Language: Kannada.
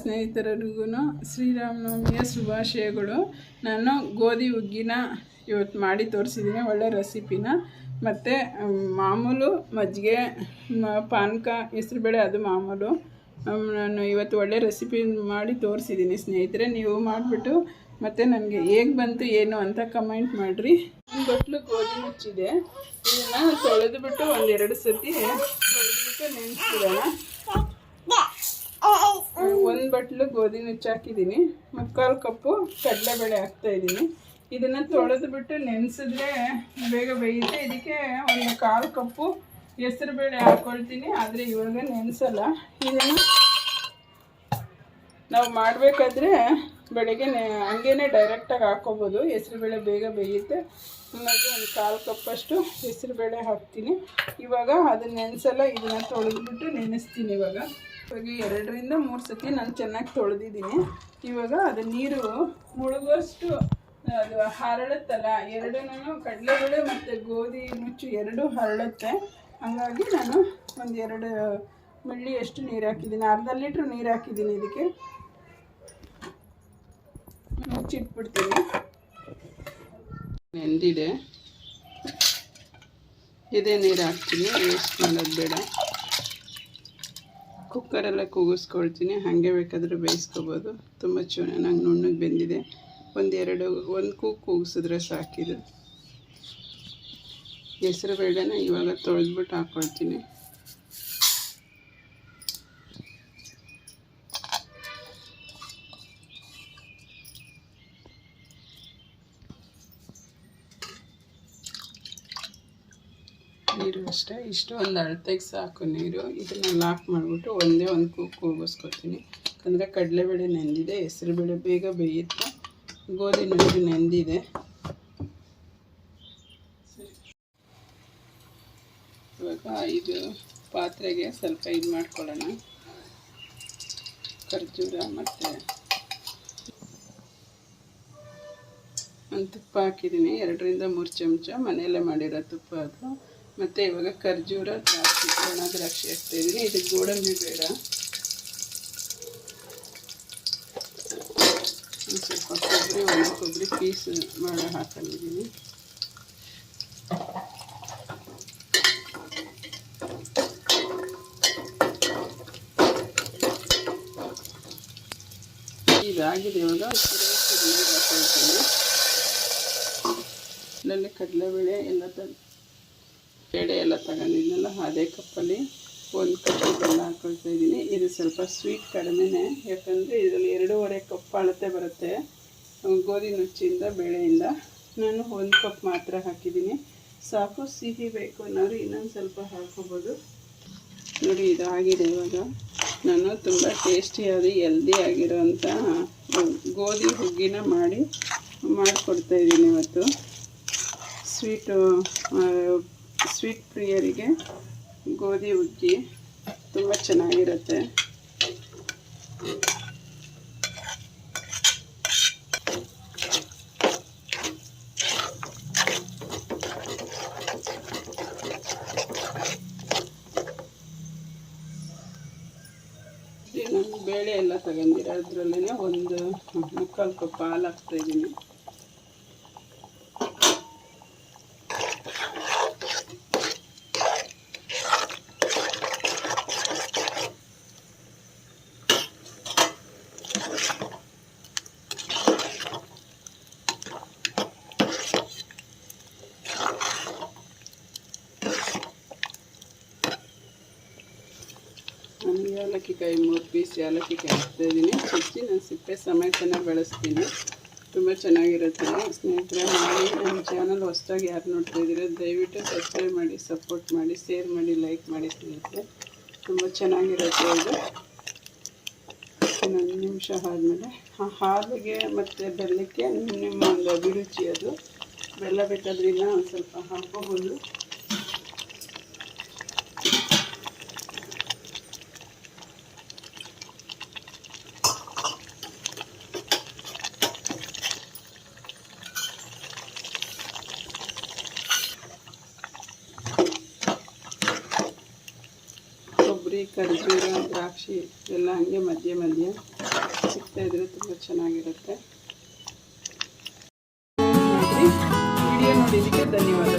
ಸ್ನೇಹಿತರಿಗೂ ಶ್ರೀರಾಮನವಮಿಯ ಶುಭಾಶಯಗಳು. ನಾನು ಗೋಧಿ ಹುಗ್ಗಿನ ಇವತ್ತು ಮಾಡಿ ತೋರಿಸಿದ್ದೀನಿ, ಒಳ್ಳೆ ರೆಸಿಪಿನ. ಮತ್ತು ಮಾಮೂಲು ಮಜ್ಜಿಗೆ ಪಾನಕ, ಹೆಸ್ರುಬೇಳೆ, ಅದು ಮಾಮೂಲು. ನಾನು ಇವತ್ತು ಒಳ್ಳೆ ರೆಸಿಪಿ ಮಾಡಿ ತೋರಿಸಿದ್ದೀನಿ ಸ್ನೇಹಿತರೆ, ನೀವು ಮಾಡಿಬಿಟ್ಟು. ಮತ್ತು ನನಗೆ ಹೇಗೆ ಬಂತು, ಏನು ಅಂತ ಕಮೆಂಟ್ ಮಾಡಿರಿ. ಬಟ್ಲು ಗೋಧಿ ಮುಚ್ಚಿದೆ. ಇದನ್ನು ತೊಳೆದುಬಿಟ್ಟು ಒಂದೆರಡು ಸತಿ ತೊಳೆದುಬಿಟ್ಟು ನೆನೆಸ್ಬಿಡೋಣ. ಒಂದು ಬಟ್ಲು ಗೋಧಿ ನುಚ್ಚು ಹಾಕಿದ್ದೀನಿ ಮುಕ್ಕಾಲು ಕಪ್ಪು ಕಡಲೆಬೇಳೆ ಹಾಕ್ತಾ ಇದ್ದೀನಿ ಇದನ್ನು ತೊಳೆದು ಬಿಟ್ಟು ನೆನೆಸಿದ್ರೆ ಬೇಗ ಬೇಯುತ್ತೆ ಇದಕ್ಕೆ ಒಂದು ಕಾಲು ಕಪ್ಪು ಹೆಸರು ಬೇಳೆ ಹಾಕ್ಕೊಳ್ತೀನಿ ಆದರೆ ಇವಾಗ ನೆನೆಸಲ್ಲ. ಇದನ್ನು ನಾವು ಮಾಡಬೇಕಾದ್ರೆ ಬೆಳಗ್ಗೆ ಹಂಗೇನೆ ಡೈರೆಕ್ಟಾಗಿ ಹಾಕ್ಕೋಬೋದು ಹೆಸರುಬೇಳೆ ಬೇಗ ಬೇಯುತ್ತೆ ಹಾಗಾಗಿ ಒಂದು ಕಾಲು ಕಪ್ಪಷ್ಟು ಹೆಸರುಬೇಳೆ ಹಾಕ್ತೀನಿ. ಇವಾಗ ಅದನ್ನ ನೆನೆಸಲ್ಲ, ಇದನ್ನು ತೊಳೆದ್ಬಿಟ್ಟು ನೆನೆಸ್ತೀನಿ ಇವಾಗ. ಇವಾಗ ಎರಡರಿಂದ ಮೂರು ಸತಿ ನಾನು ಚೆನ್ನಾಗಿ ತೊಳೆದಿದ್ದೀನಿ. ಇವಾಗ ಅದು ನೀರು ಮುಳುಗುವಷ್ಟು, ಅದು ಹರಳುತ್ತಲ್ಲ ಎರಡೂ ಕಡಲೆಗಳು ಮತ್ತು ಗೋಧಿ ಮುಚ್ಚು ಎರಡೂ ಹರಳುತ್ತೆ. ಹಾಗಾಗಿ ನಾನು ಒಂದು ಎರಡು ಮಿಳ್ಳಿಯಷ್ಟು ನೀರು ಹಾಕಿದ್ದೀನಿ. ಅರ್ಧ ಲೀಟ್ರ್ ನೀರು ಹಾಕಿದ್ದೀನಿ ಇದಕ್ಕೆ. ಮುಚ್ಚಿಟ್ಬಿಡ್ತೀನಿ. ನೆಂದಿದೆ. ಇದೇ ನೀರು ಹಾಕ್ತೀನಿ, ವೇಸ್ಟ್ ಮಾಡೋದು ಬೇಡ. ಕುಕ್ಕರಲ್ಲೇ ಕೂಗಿಸ್ಕೊಳ್ತೀನಿ. ಹಾಗೆ ಬೇಕಾದರೆ ಬೇಯಿಸ್ಕೋಬೋದು. ತುಂಬ ಚೆನ್ನಾಗಿ ನುಣ್ಣಗೆ ಬೆಂದಿದೆ. ಒಂದೆರಡು ಒಂದು ಕೂಗು ಕೂಗಿಸಿದ್ರೆ ಸಾಕಿದು ಹೆಸರು ಬೇಳೆನ ಇವಾಗ ತೊಳೆದ್ಬಿಟ್ಟು ಹಾಕ್ಕೊಳ್ತೀನಿ ನೀರು ಅಷ್ಟೇ. ಇಷ್ಟು ಒಂದು ಅಳತೆಗೆ ಸಾಕು ನೀರು. ಇದನ್ನು ಲಾಕ್ ಮಾಡಿಬಿಟ್ಟು ಒಂದೇ ಒಂದು ಕೂಗು ಕೂಗಿಸ್ಕೊತೀನಿ. ಯಾಕಂದರೆ ಕಡಲೆಬೇಳೆ ನೆಂದಿದೆ, ಹೆಸರುಬೇಳೆ ಬೇಗ ಬೇಯುತ್ತೆ. ಗೋಧಿ ನುಚ್ಚು ನೆಂದಿದೆ. ಇವಾಗ ಇದು ಪಾತ್ರೆಗೆ ಸ್ವಲ್ಪ ಇದು ಮಾಡ್ಕೊಳ್ಳೋಣ. ಖರ್ಜೂರ ಮತ್ತು ಒಂದು ತುಪ್ಪ ಹಾಕಿದ್ದೀನಿ. ಎರಡರಿಂದ ಮೂರು ಚಮಚ ಮನೆಯಲ್ಲೇ ಮಾಡಿರೋ ತುಪ್ಪ ಅದು. ಮತ್ತು ಇವಾಗ ಖರ್ಜೂರ ದ್ರಾಕ್ಷಿ ಒಣ ದ್ರಾಕ್ಷಿ ಹಾಕ್ತಾ ಇದ್ದೀನಿ. ಇದು ಗೋಡಂಬಿ ಬೇಡ. ಸ್ವಲ್ಪ ಕೊಬ್ಬರಿ, ಒಣ ಕೊಬ್ಬರಿ ಪೀಸ್ ಮಾಡಿ ಹಾಕೊಂಡಿದ್ದೀನಿ. ಇದಾಗಿದೆ ಇವಾಗ ನನ್ನ ಕಡಲೆ ಕಡಲೆಬೇಳೆ, ಎಲ್ಲ ತ ಬೇಳೆ ಎಲ್ಲ ತಗೊಂಡಿದ್ನಲ್ಲ, ಅದೇ ಕಪ್ಪಲ್ಲಿ ಒಂದು ಕಪ್ ಬೆಲ್ಲ ಹಾಕೊಳ್ತಾ ಇದ್ದೀನಿ. ಇದು ಸ್ವಲ್ಪ ಸ್ವೀಟ್ ಕಡಿಮೆನೇ, ಯಾಕಂದರೆ ಇದರಲ್ಲಿ ಎರಡೂವರೆ ಕಪ್ ಅಳತೆ ಬರುತ್ತೆ. ಗೋಧಿ ನುಚ್ಚಿಂದ, ಬೇಳೆಯಿಂದ ನಾನು ಒಂದು ಕಪ್ ಮಾತ್ರ ಹಾಕಿದ್ದೀನಿ. ಸಾಕು, ಸಿಹಿ ಬೇಕು ಅನ್ನೋರು ಇನ್ನೊಂದು ಸ್ವಲ್ಪ ಹಾಕೋಬೋದು ನೋಡಿ, ಇದಾಗಿದೆ ಇವಾಗ. ನಾನು ತುಂಬ ಟೇಸ್ಟಿಯಾದ ಎಲ್ದಿ ಆಗಿರೋಂಥ ಗೋಧಿ ಹುಗ್ಗಿನ ಮಾಡಿ, ಮಾಡಿಕೊಡ್ತಾ ಇದ್ದೀನಿ ಇವತ್ತು. ಸ್ವೀಟು ಸ್ವೀಟ್ ಪ್ರಿಯರಿಗೆ ಗೋಧಿ ಹುಗ್ಗಿ ತುಂಬ ಚೆನ್ನಾಗಿರುತ್ತೆ. ನಾನು ಬೇಳೆ ಎಲ್ಲ ತಗೊಂಡಿರೋ ಅದರಲ್ಲೇ ಒಂದು ಮುಕ್ಕಾಲು ಕಪ್ ಹಾಲು ಹಾಕ್ತಾ ಇದ್ದೀನಿ ನಾನು ಏಲಕ್ಕಿ ಕಾಯಿ ಮೂರು ಪೀಸ್ ಏಲಕ್ಕಿ ಕಾಯಿ ಹಾಕ್ತಾ ಇದ್ದೀನಿ ಚಚ್ಚಿ ನಾನು ಸಿಪ್ಪೆ ಸಮೇತನ ಬೆಳೆಸ್ತೀನಿ. ತುಂಬ ಚೆನ್ನಾಗಿರುತ್ತೆ. ಸ್ನೇಹಿತರೆ ಮಾಡಿ ನನ್ನ ಚಾನಲ್ ಹೊಸ್ದಾಗಿ ಯಾರು ನೋಡ್ತಾ ಇದ್ದೀರಾ, ದಯವಿಟ್ಟು ಸಬ್ಸ್ಕ್ರೈಬ್ ಮಾಡಿ ಸಪೋರ್ಟ್ ಮಾಡಿ ಶೇರ್ ಮಾಡಿ ಲೈಕ್ ಮಾಡಿ ಸ್ನೇಹಿತರೆ. ತುಂಬ ಚೆನ್ನಾಗಿರುತ್ತೆ ಇದು. ಇನ್ನೊಂದು ನಿಮಿಷ ಆದಮೇಲೆ, ಆ ಹಾಲಿಗೆ ಮತ್ತು ಬೆಲ್ಲಕ್ಕೆ ನಿಮ್ಮ ಒಂದು ಅಭಿರುಚಿ ಅದು. ಬೆಲ್ಲ ಬೇಕಾದ್ರಿಂದ ಒಂದು ಸ್ವಲ್ಪ ಹಾಕೋಬೋದು ಕೊಬ್ಬರಿ ಖರ್ಜೂರ ದ್ರಾಕ್ಷಿ ಎಲ್ಲ ಹಂಗೆ ಮಧ್ಯೆ ಮಧ್ಯೆ ಸಿಗ್ತಾ ಇದ್ರೆ ತುಂಬ ಚೆನ್ನಾಗಿರುತ್ತೆ. ವಿಡಿಯೋ ನೋಡಿದ್ದಕ್ಕೆ ಧನ್ಯವಾದ